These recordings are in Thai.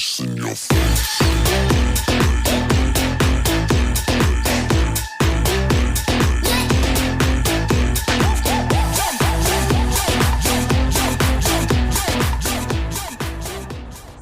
face in your face.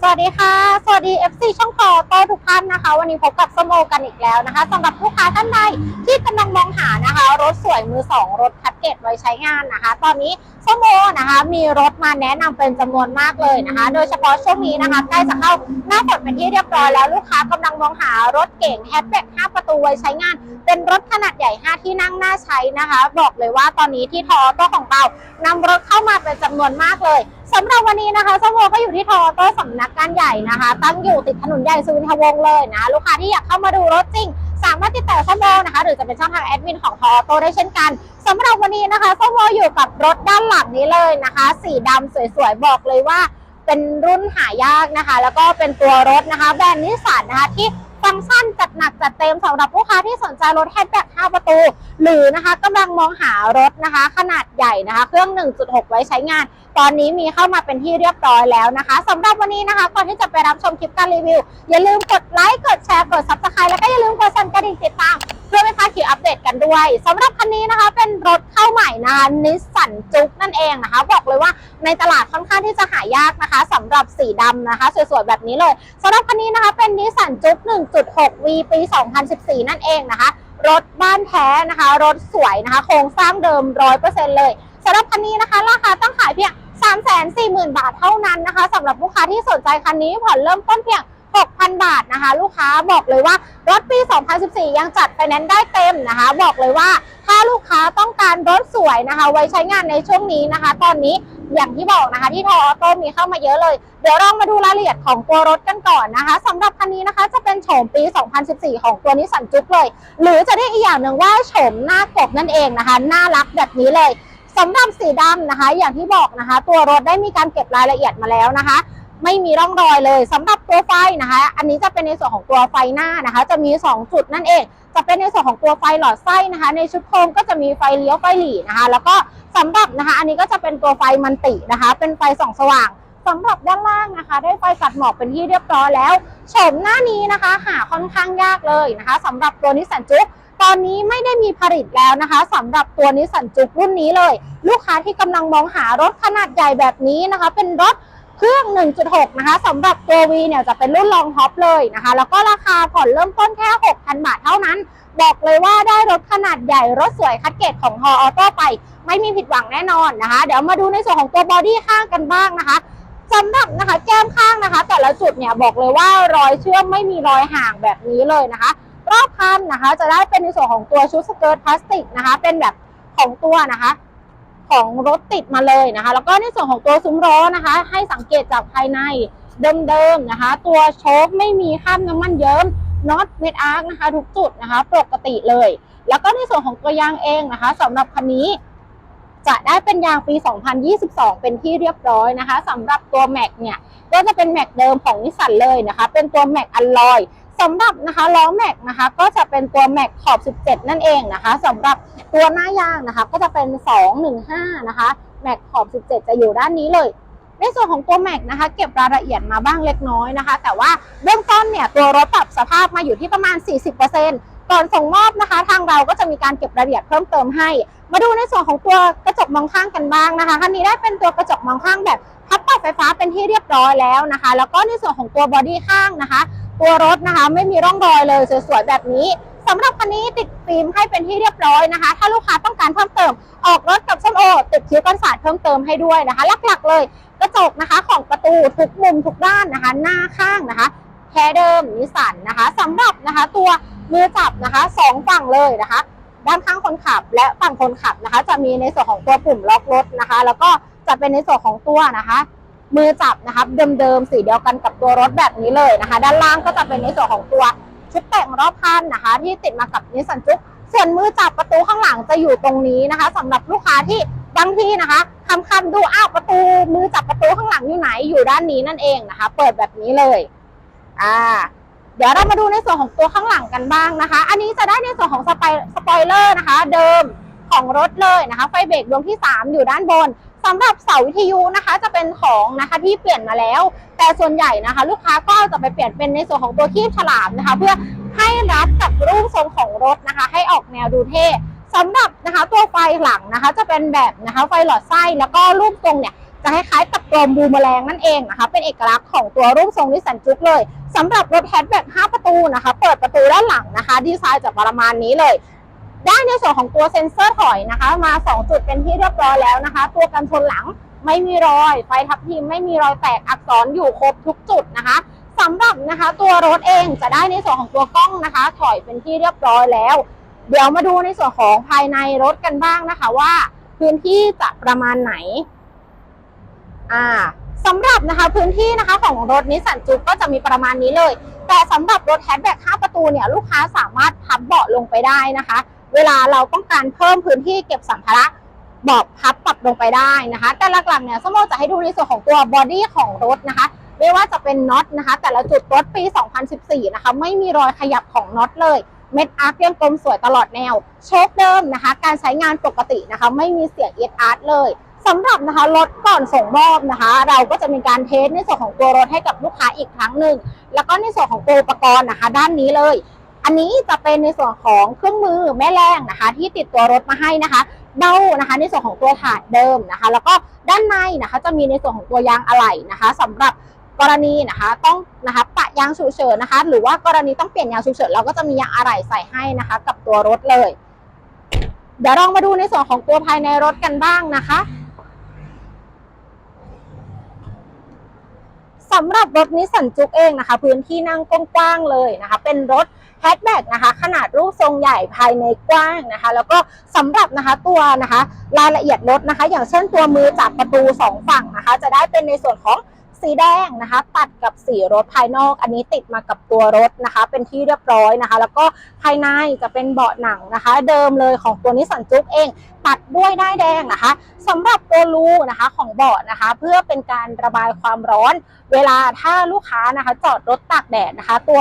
วัสดีค่ะ สวัสดี FC ช่องคอต้ทุกท่านนะคะ วันนี้พบกับสมโมกันอีกแล้วนะคะสำหรับลูกค้าท่านใดที่กำลังมองหานะคะ รถสวยมือสองรถคัดเกตไว้ใช้งานนะคะ ตอนนี้สมโมนะคะ มีรถมาแนะนำเป็นจำนวนมากเลยนะคะ โดยเฉพาะช่วงนี้นะคะใกล้จะเข้าหน้าฝนเป็นที่เรียบร้อยแล้วลูกค้ากำลังมองหารถเก่งแฮชแบ็ก5ประตูไว้ใช้งาน เป็นรถขนาดใหญ่ 5 ที่นั่งน่าใช้นะคะ บอกเลยว่าตอนนี้ที่ทอโต้ของเรานำรถเข้ามาเป็นจำนวนมากเลย สำหรับวันนี้นะคะสโมก็อยู่ที่ทอโต้สำนักงานใหญ่นะคะ ตั้งอยู่ติดถนนใหญ่สุวินทวงศ์เลยนะ ลูกค้าที่อยากเข้ามาดูรถจริง สามารถติดต่อสโมนะคะ หรือจะเป็นช่องทางแอดมินของทอโต้ได้เช่นกันสำหรับวันนี้นะคะสโมอยู่กับรถด้านหลังนี้เลยนะคะ สีดำสวยๆ บอกเลยว่า เป็นรุ่นหายากนะคะ แล้วก็เป็นตัวรถนะคะ แบรนด์นิสสันนะคะที่ฟังก์ชันจัดหนักจัดเต็มสำหรับลูกค้าที่สนใจรถแฮชแบ็ก5ประตู หรือนะคะกำลังมองหารถนะคะ ขนาดใหญ่นะคะ เครื่อง 1.6 ไว้ใช้งาน ตอนนี้มีเข้ามาเป็นที่เรียบร้อยแล้วนะคะสำหรับวันนี้นะคะก่อนที่จะไปรับชมคลิปการรีวิว อย่าลืมกดไลค์กดแชร์กด subscribe แล้วก็อย่าลืมกดสั่นกระดิ่งติดตาม เพื่อไม่พลาดคลิปอัปเดตกันด้วยสำหรับคันนี้นะคะเป็นรถเข้าใหม่นะคะนิสสันจุกนั่นเองนะคะ บอกเลยว่าในตลาดค่อนข้างที่จะหายากนะคะสำหรับสีดำนะคะ สวยๆแบบนี้เลยสำหรับคันนี้นะคะเป็นนิสสันจุก 1.6 V ปี 2014 นั่นเองนะคะรถบ้านแท้นะคะ รถสวยนะคะ โครงสร้างเดิม100%เลยสำหรับคันนี้นะคะ ราคาตั้ง เพียง340,000 บาทเท่านั้นนะคะสำหรับลูกค้าที่สนใจคันนี้ผ่อนเริ่มต้นเพียง 6,000 บาทนะคะ ลูกค้าบอกเลยว่ารถปี 2014 ยังจัดไฟแนนซ์ได้เต็มนะคะ บอกเลยว่าถ้าลูกค้าต้องการรถสวยนะคะ ไว้ใช้งานในช่วงนี้นะคะ ตอนนี้อย่างที่บอกนะคะ ที่ทอออโต้มีเข้ามาเยอะเลย เดี๋ยวเรามาดูรายละเอียดของตัวรถกันก่อนนะคะสำหรับคันนี้นะคะจะเป็นโฉมปี 2014 ของตัวนิสสันจุกเลย หรือจะได้อีกอย่างหนึ่งว่าโฉมหน้ากบนั่นเองนะคะ น่ารักแบบนี้เลย สำหรับสีดำนะคะ อย่างที่บอกนะคะ ตัวรถได้มีการเก็บรายละเอียดมาแล้วนะคะ ไม่มีร่องรอยเลยสำหรับตัวไฟนะคะ อันนี้จะเป็นในส่วนของตัวไฟหน้านะคะ จะมี 2 จุดนั่นเอง จะเป็นในส่วนของตัวไฟหลอดไส้นะคะ ในชุดโครงก็จะมีไฟเลี้ยวไฟหลีนะคะ แล้วก็สำหรับนะคะ อันนี้ก็จะเป็นตัวไฟมันตินะคะ เป็นไฟส่องสว่างสำหรับด้านล่างนะคะ ได้ไฟตัดหมอกเป็นที่เรียบร้อยแล้วโฉมหน้านี้นะคะ หาค่อนข้างยากเลยนะคะสำหรับตัวนิสสันจุ๊ก ตอนนี้ไม่ได้มีผลิตแล้วนะคะสำหรับตัวนิสสันจุกรุ่นนี้เลย ลูกค้าที่กำลังมองหารถขนาดใหญ่แบบนี้นะคะ เป็นรถเครื่อง 1.6 นะคะสำหรับตัว V เนี่ยจะเป็นรุ่นรองท็อปเลยนะคะ แล้วก็ราคาผ่อนเริ่มต้นแค่ 6,000 บาทเท่านั้น บอกเลยว่าได้รถขนาดใหญ่ รถสวยคัดเกตของฮอออโต้ไป ไม่มีผิดหวังแน่นอนนะคะ เดี๋ยวมาดูในส่วนของตัวบอดี้ข้างกันบ้างนะคะสำหรับนะคะแก้มข้างนะคะ แต่ละจุดเนี่ยบอกเลยว่ารอยเชื่อมไม่มีรอยห่างแบบนี้เลยนะคะ รอบคันนะคะ จะได้เป็นในส่วนของตัวชุดสเกิร์ตพลาสติกนะคะ เป็นแบบของตัวนะคะ ของรถติดมาเลยนะคะ แล้วก็ในส่วนของตัวซุ้มล้อนะคะ ให้สังเกตจากภายในเดิมๆนะคะ ตัวโชคไม่มีข้ามน้ำมันเยิ้มน็อตเมดอาร์กนะคะ ทุกจุดนะคะ ปกติเลย แล้วก็ในส่วนของตัวยางเองนะคะสำหรับคันนี้จะได้เป็นยางปี 2022 เป็นที่เรียบร้อยนะคะสำหรับตัวแม็กเนี่ย ก็จะเป็นแม็กเดิมของนิสสันเลยนะคะ เป็นตัวแม็กอัลลอย สำหรับนะคะล้อแม็กนะคะก็จะเป็นตัวแม็กขอบ 17 นั่นเองนะคะสำหรับตัวหน้ายางนะคะก็จะเป็น 215 นะคะแม็กขอบ 17 จะอยู่ด้านนี้เลย ในส่วนของตัวแม็กนะคะ เก็บรายละเอียดมาบ้างเล็กน้อยนะคะ แต่ว่าเบื้องต้นเนี่ยตัวรถปรับสภาพมาอยู่ที่ประมาณ 40%ก่อนส่งมอบนะคะ ทางเราก็จะมีการเก็บรายละเอียดเพิ่มเติมให้ มาดูในส่วนของตัวกระจกมองข้างกันบ้างนะคะคันนี้ได้เป็นตัวกระจกมองข้างแบบพับปรับไฟฟ้าเป็นที่เรียบร้อยแล้วนะคะ แล้วก็ในส่วนของตัวบอดี้ข้างนะคะ ตัวรถนะคะ ไม่มีร่องรอยเลยสวยๆแบบนี้สำหรับคันนี้ติดฟิล์มให้เป็นที่เรียบร้อยนะคะ ถ้าลูกค้าต้องการเพิ่มเติม ออกรถกับส้มโอ ติดคิ้วกันศาสตร์เพิ่มเติมให้ด้วยนะคะ หลักๆ เลยกระจกนะคะของประตูทุกมุมทุกด้านนะคะ หน้าข้างนะคะแท้เดิมนิสสันนะคะสำหรับนะคะ ตัวมือจับนะคะสองฝั่งเลยนะคะ ด้านข้างคนขับและฝั่งคนขับนะคะ จะมีในส่วนของตัวปุ่มล็อกรถนะคะ แล้วก็จะเป็นในส่วนของตัวนะคะ มือจับนะคะเดิมๆสีเดียวกันกับตัวรถแบบนี้เลยนะคะ ด้านล่างก็จะเป็นในส่วนของตัวชุดแต่งรอบคันนะคะ ที่ติดมากับนิสสันจุกส่วนมือจับประตูข้างหลังจะอยู่ตรงนี้นะคะสำหรับลูกค้าที่บางที่นะคะคำคำดูอ้าวประตูมือจับประตูข้างหลังอยู่ไหนอยู่ด้านนี้นั่นเองนะคะ เปิดแบบนี้เลยอ่าเดี๋ยวเรามาดูในส่วนของตัวข้างหลังกันบ้างนะคะ อันนี้จะได้ในส่วนของสไปสปอยเลอร์นะคะ เดิมของรถเลยนะคะ ไฟเบรกดวงที่ 3 อยู่ด้านบน สำหรับเสาวิทยุนะคะจะเป็นของนะคะที่เปลี่ยนมาแล้ว แต่ส่วนใหญ่นะคะ ลูกค้าก็จะไปเปลี่ยนเป็นในส่วนของตัวคีบฉลามนะคะ เพื่อให้รับกับรูปทรงของรถนะคะ ให้ออกแนวดูเท่สำหรับนะคะตัวไฟหลังนะคะ จะเป็นแบบนะคะไฟหลอดไส้แล้วก็รูปทรงเนี่ยจะคล้ายๆกับกลมบูมแมลงนั่นเองนะคะ เป็นเอกลักษณ์ของตัวรูปทรงนิสสันจุกเลยสำหรับรถแฮชแบ็ก5ประตูนะคะ เปิดประตูด้านหลังนะคะ ดีไซน์จะประมาณนี้เลย ได้ในส่วนของตัวเซ็นเซอร์ถอยนะคะ มา 2 จุดเป็นที่เรียบร้อยแล้วนะคะ ตัวกันชนหลังไม่มีรอย ไฟทับทิมไม่มีรอยแตกอักษรอยู่ครบทุกจุดนะคะสำหรับนะคะตัวรถเองจะได้ในส่วนของตัวกล้องนะคะ ถอยเป็นที่เรียบร้อยแล้ว เดี๋ยวมาดูในส่วนของภายในรถกันบ้างนะคะว่า พื้นที่จะประมาณไหนอ่าสำหรับนะคะพื้นที่นะคะของรถนิสสันจุกก็จะมีประมาณนี้เลย แต่สำหรับรถแฮชแบ็ก5ประตูเนี่ยลูกค้าสามารถพับเบาะลงไปได้นะคะ เวลาเราต้องการเพิ่มพื้นที่เก็บสัมภาระบาะพับปรับลงไปได้นะคะ แต่หลักๆเนี่ยสมมติจะให้ดูในส่วนของตัวบอดี้ของรถนะคะ ไม่ว่าจะเป็นน็อตนะคะ แต่ละจุดรถปี 2014 นะคะ ไม่มีรอยขยับของน็อตเลย เม็ดอาร์คยังกลมสวยตลอดแนว โชคเดิมนะคะ การใช้งานปกตินะคะ ไม่มีเสียงเอียดอาร์ตเลยสำหรับนะคะรถก่อนส่งมอบนะคะ เราก็จะมีการเทสในส่วนของตัวรถให้กับลูกค้าอีกครั้งหนึ่งแล้วก็ในส่วนของตัวอุปกรณ์นะคะ ด้านนี้เลย อันนี้จะเป็นในส่วนของเครื่องมือแม่แรงนะคะ ที่ติดตัวรถมาให้นะคะ เบ้านะคะ ในส่วนของตัวถาดเดิมนะคะ แล้วก็ด้านในนะคะ จะมีในส่วนของตัวยางอะไหล่นะคะสำหรับกรณีนะคะต้องนะคะปะยางฉุกเฉินนะคะ หรือว่ากรณีต้องเปลี่ยนยางฉุกเฉินเราก็จะมียางอะไหล่ใส่ให้นะคะ กับตัวรถเลย เดี๋ยวลองมาดูในส่วนของตัวภายในรถกันบ้างนะคะสำหรับรถนิสสันจุกเองนะคะ พื้นที่นั่งกว้างๆเลยนะคะ เป็นรถ แฮชแบ็กนะคะขนาดรูปทรงใหญ่ภายในกว้างนะคะ แล้วก็สำหรับนะคะตัวนะคะรายละเอียดรถนะคะ อย่างเช่นตัวมือจับประตูสองฝั่งนะคะ จะได้เป็นในส่วนของสีแดงนะคะ ตัดกับสีรถภายนอก อันนี้ติดมากับตัวรถนะคะ เป็นที่เรียบร้อยนะคะ แล้วก็ภายในจะเป็นเบาะหนังนะคะ เดิมเลยของตัวนิสสันจุกเอง ตัดด้วยด้ายแดงนะคะสำหรับตัวรูนะคะของเบาะนะคะ เพื่อเป็นการระบายความร้อน เวลาถ้าลูกค้านะคะ จอดรถตากแดดนะคะ ตัว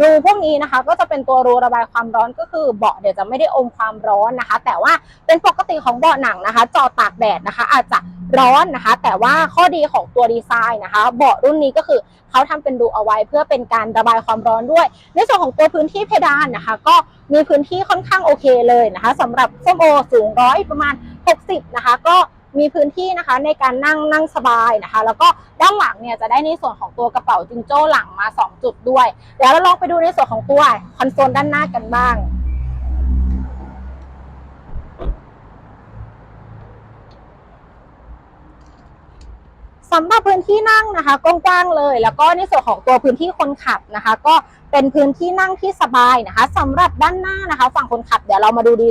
รูพวกนี้นะคะก็จะเป็นตัวรูระบายความร้อนก็คือเบาะเดี๋ยวจะไม่ได้อมความร้อนนะคะ แต่ว่าเป็นปกติของเบาะหนังนะคะจอดตากแดดนะคะ อาจจะร้อนนะคะ แต่ว่าข้อดีของตัวดีไซน์นะคะ เบาะรุ่นนี้ก็คือเขาทำเป็นรูเอาไว้เพื่อเป็นการระบายความร้อนด้วย ในส่วนของตัวพื้นที่เพดานนะคะ ก็มีพื้นที่ค่อนข้างโอเคเลยนะคะสำหรับส้มโอสูงร้อยประมาณ 60 นะคะ ก็ มีพื้นที่นะคะในการนั่งนั่งสบายนะคะ แล้วก็ด้านหลังเนี่ยจะได้ในส่วนของตัวกระเป๋าจิงโจ้หลังมา 2 จุดด้วย เดี๋ยวเราลองไปดูในส่วนของตัวคอนโซลด้านหน้ากันบ้างสำหรับพื้นที่นั่งนะคะกว้างๆเลย แล้วก็ในส่วนของตัวพื้นที่คนขับนะคะ ก็เป็นพื้นที่นั่งที่สบายนะคะสำหรับด้านหน้านะคะ ฝั่งคนขับเดี๋ยวเรามาดูดี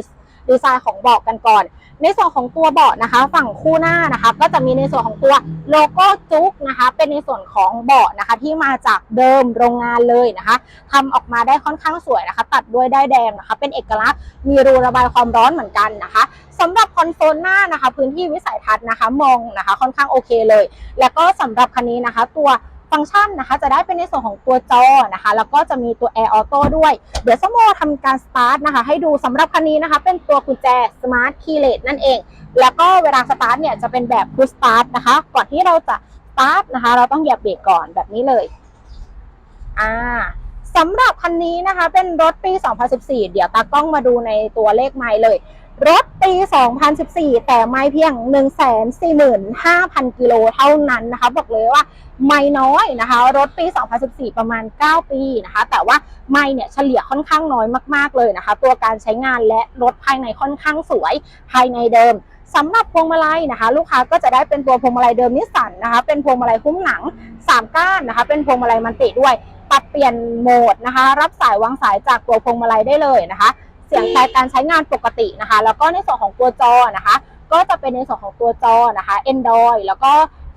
ดีไซน์ของเบาะกันก่อน ในส่วนของตัวเบาะนะคะ ฝั่งคู่หน้านะคะ ก็จะมีในส่วนของตัวโลโก้จุกนะคะ เป็นในส่วนของเบาะนะคะ ที่มาจากเดิมโรงงานเลยนะคะทำออกมาได้ค่อนข้างสวยนะคะ ตัดด้วยได้แดงนะคะ เป็นเอกลักษณ์มีรูระบายความร้อนเหมือนกันนะคะสำหรับคอนโซลหน้านะคะ พื้นที่วิสัยทัศน์นะคะ มองนะคะ ค่อนข้างโอเคเลย แล้วก็สำหรับคันนี้นะคะ ตัว ฟังก์ชันนะคะ จะได้เป็นในส่วนของตัวจอนะคะ แล้วก็จะมีตัว Air Auto ด้วย เดี๋ยวสมโมทำการสตาร์ทนะคะ ให้ดูสำหรับคันนี้นะคะ เป็นตัวกุญแจ Smart Keyless นั่นเอง แล้วก็เวลาสตาร์ทเนี่ยจะเป็นแบบ Push Start นะคะ ก่อนที่เราจะสตาร์ทนะคะ เราต้องเหยียบเบรกก่อนแบบนี้เลยอ่าสำหรับคันนี้นะคะ เป็นรถปี 2014 เดี๋ยวตากล้องมาดูในตัวเลขไมล์เลย รถปี 2014 แต่ไม่เพียง 145,000 กิโลเท่านั้นนะคะ บอกเลยว่าไม่น้อยนะคะ รถปี 2014 ประมาณ 9 ปีนะคะ แต่ว่าไม่เนี่ยเฉลี่ยค่อนข้างน้อยมาก ๆ เลยนะคะ ตัวการใช้งานและรถภายในค่อนข้างสวยภายในเดิมสำหรับพวงมาลัยนะคะ ลูกค้าก็จะได้เป็นตัวพวงมาลัยเดิมนิสสันนะคะ เป็นพวงมาลัยหุ้มหนัง 3 ก้านนะคะ เป็นพวงมาลัยมันติด้วย ปรับเปลี่ยนโหมดนะคะ รับสายวางสายจากตัวพวงมาลัยได้เลยนะคะ เสียงแตรการใช้งานปกตินะคะ แล้วก็ในส่วนของตัวจอนะคะ ก็จะเป็นในส่วนของตัวจอนะคะ Android แล้วก็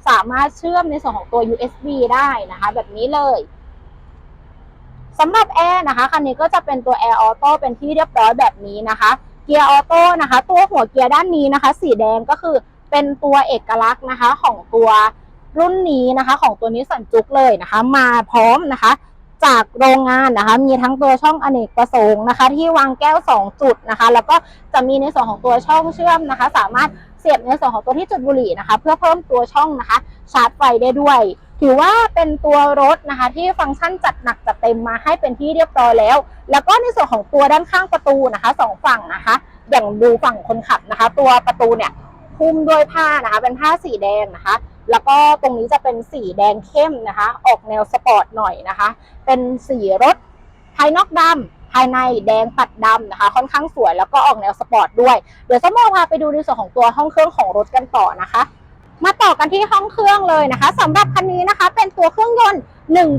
สามารถเชื่อมในส่วนของตัว USB ได้นะคะ แบบนี้เลยสำหรับแอร์นะคะคันนี้ก็จะเป็นตัว Air Auto เป็นที่เรียบร้อยแบบนี้นะคะเกียร์ออโต้นะคะ ตัวหัวเกียร์ด้านนี้นะคะ สีแดงก็คือเป็นตัวเอกลักษณ์นะคะของตัวรุ่นนี้นะคะ ของตัวนี้สันจุกเลยนะคะ มาพร้อมนะคะ จากโรงงานนะคะ มีทั้งตัวช่องอเนกประสงค์นะคะ ที่วางแก้ว 2 จุดนะคะ แล้วก็จะมีในส่วนของตัวช่องเชื่อมนะคะ สามารถเสียบในส่วนของตัวที่จุดบุหรี่นะคะ เพื่อเพิ่มตัวช่องนะคะ ชาร์จไฟได้ด้วย ถือว่าเป็นตัวรถนะคะ ที่ฟังก์ชันจัดหนักจัดเต็มมาให้เป็นที่เรียบร้อยแล้ว แล้วก็ในส่วนของตัวด้านข้างประตูนะคะสองฝั่งนะคะ อย่างดูฝั่งคนขับนะคะ ตัวประตูเนี่ยหุ้มด้วยผ้านะคะ เป็นผ้าสีแดงนะคะ แล้วก็ตรงนี้จะเป็นสีแดงเข้มนะคะ ออกแนวสปอร์ตหน่อยนะคะ เป็นสีรถภายนอกดำภายในแดงตัดดำนะคะ ค่อนข้างสวยแล้วก็ออกแนวสปอร์ตด้วย เดี๋ยวสมมติพาไปดูในส่วนของตัวห้องเครื่องของรถกันต่อนะคะ มาต่อกันที่ห้องเครื่องเลยนะคะสำหรับคันนี้นะคะ เป็นตัวเครื่องยนต์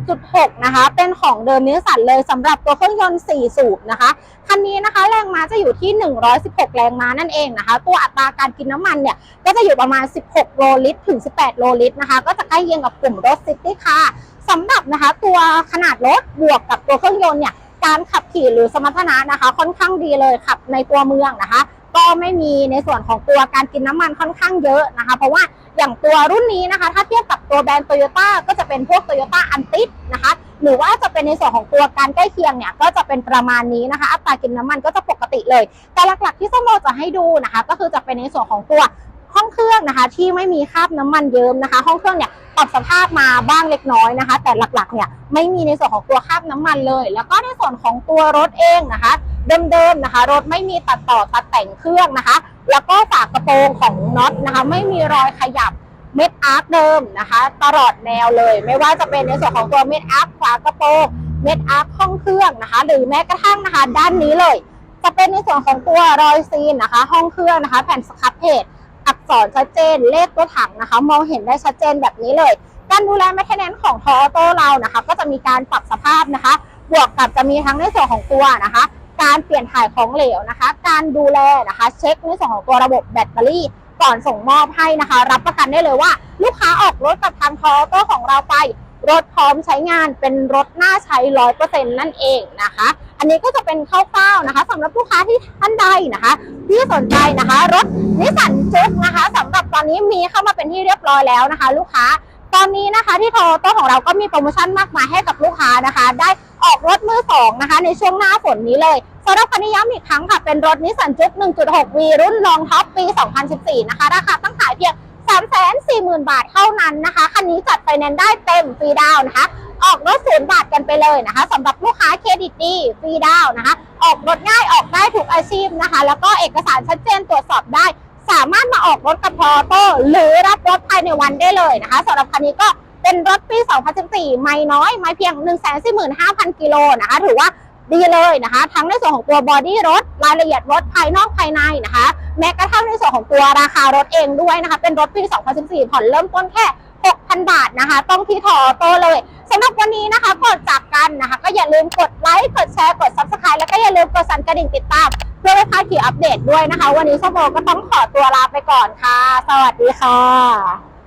1.6 นะคะ เป็นของเดิมนิสสันเลยสำหรับตัวเครื่องยนต์ 4 สูบนะคะคันนี้นะคะแรงม้าจะอยู่ที่ 116 แรงม้านั่นเองนะคะ ตัวอัตราการกินน้ำมันเนี่ย ก็จะอยู่ประมาณ 16 โลลิตรถึง 18 โลลิตรนะคะ ก็จะใกล้เคียงกับกลุ่มรถซิตี้คาร์สำหรับนะคะ ตัวขนาดรถบวกกับตัวเครื่องยนต์เนี่ยการขับขี่หรือสมรรถนะนะคะ ค่อนข้างดีเลยขับในตัวเมืองนะคะ ก็ไม่มีในส่วนของตัวการกินน้ำมันค่อนข้างเยอะนะคะ เพราะว่า อย่างตัวรุ่นนี้นะคะ ถ้าเทียบกับตัวแบรนด์โตโยต้าก็จะเป็นพวกโตโยต้าอันติสนะคะ หรือว่าจะเป็นในส่วนของตัวการใกล้เคียงเนี่ย ก็จะเป็นประมาณนี้นะคะ อัตรากินน้ำมันก็จะปกติเลย แต่หลักๆที่ส้มโอจะให้ดูนะคะ ก็คือจะเป็นในส่วนของตัว ห้องเครื่องนะคะ ที่ไม่มีคราบน้ำมันเยิ้มนะคะ ห้องเครื่องเนี่ยปรับสภาพมาบ้างเล็กน้อยนะคะ แต่หลักๆเนี่ยไม่มีในส่วนของตัวคราบน้ำมันเลย แล้วก็ในส่วนของตัวรถเองนะคะเดิมๆนะคะ รถไม่มีตัดต่อตัดแต่งเครื่องนะคะ แล้วก็ฝากระโปรงของน็อตนะคะ ไม่มีรอยขยับเม็ดอาร์คเดิมนะคะ ตลอดแนวเลย ไม่ว่าจะเป็นในส่วนของตัวเม็ดอาร์คฝากระโปรงเม็ดอาร์คห้องเครื่องนะคะ หรือแม้กระทั่งนะคะ ด้านนี้เลย จะเป็นในส่วนของตัวรอยซีนนะคะ ห้องเครื่องนะคะ แผ่นสครับเพจ ษรชัดเจนเลขตัวถังนะคะ มองเห็นได้ชัดเจนแบบนี้เลย การดูแลแมคเทนแนนของทออโต้เรานะคะ ก็จะมีการปรับสภาพนะคะ บวกกับจะมีทั้งในส่วนของตัวนะคะ การเปลี่ยนถ่ายของเหลวนะคะ การดูแลนะคะ เช็คในส่วนของตัวระบบแบตเตอรี่ก่อนส่งมอบให้นะคะ รับประกันได้เลยว่า ลูกค้าออกรถกับทางทออโต้ของเราไป รถพร้อมใช้งานเป็นรถน่าใช้ร้อยเปอร์เซ็นต์นั่นเองนะคะ อันนี้ก็จะเป็นคร่าวๆนะคะสำหรับลูกค้าที่ท่านใดนะคะ ที่สนใจนะคะ รถนิสสันจุกนะคะสำหรับตอนนี้มีเข้ามาเป็นที่เรียบร้อยแล้วนะคะ ลูกค้าตอนนี้นะคะที่โทโต้ของเราก็มีโปรโมชั่นมากมายให้กับลูกค้านะคะ ได้ออกรถมือสองนะคะ ในช่วงหน้าฝนนี้เลยสำหรับคันนี้ย้ำอีกครั้งค่ะ เป็นรถนิสสันจุก 1.6V รุ่นลองท็อปปี 2014 นะคะ ราคาตั้งขายเพียง 340,000 บาทเท่านั้นนะคะ คันนี้จัดไฟแนนได้เต็มฟรีดาวนะคะ ออกรถศูนย์บาทกันไปเลยนะคะสำหรับลูกค้าเครดิตดีฟรีดาวนะคะ ออกรถง่ายออกได้ทุกอาชีพนะคะ แล้วก็เอกสารชัดเจนตรวจสอบได้ สามารถมาออกรถกับพอโต้หรือรับรถภายในวันได้เลยนะคะสำหรับคันนี้ก็เป็นรถปี 2014 ไม่น้อย ไม่เพียง 145,000 กิโลนะคะ ถือว่าดีเลยนะคะ ทั้งในส่วนของตัวบอดี้รถ รายละเอียดรถภายนอกภายในนะคะ แม้กระทั่งในส่วนของตัวราคารถเองด้วยนะคะ เป็นรถปี 2014 ผ่อนเริ่มต้นแค่ 6,000 บาทนะคะ ต้องที่ทอโต้เลยสำหรับวันนี้นะคะก่อนจากกันนะคะ ก็อย่าลืมกดไลค์ กดแชร์ กด Subscribe แล้วก็อย่าลืมกดสั่นกระดิ่งติดตาม เพื่อไม่พลาดข่าวอัปเดตด้วยนะคะ วันนี้สมโบก็ต้องขอตัวลาไปก่อนค่ะ สวัสดีค่ะ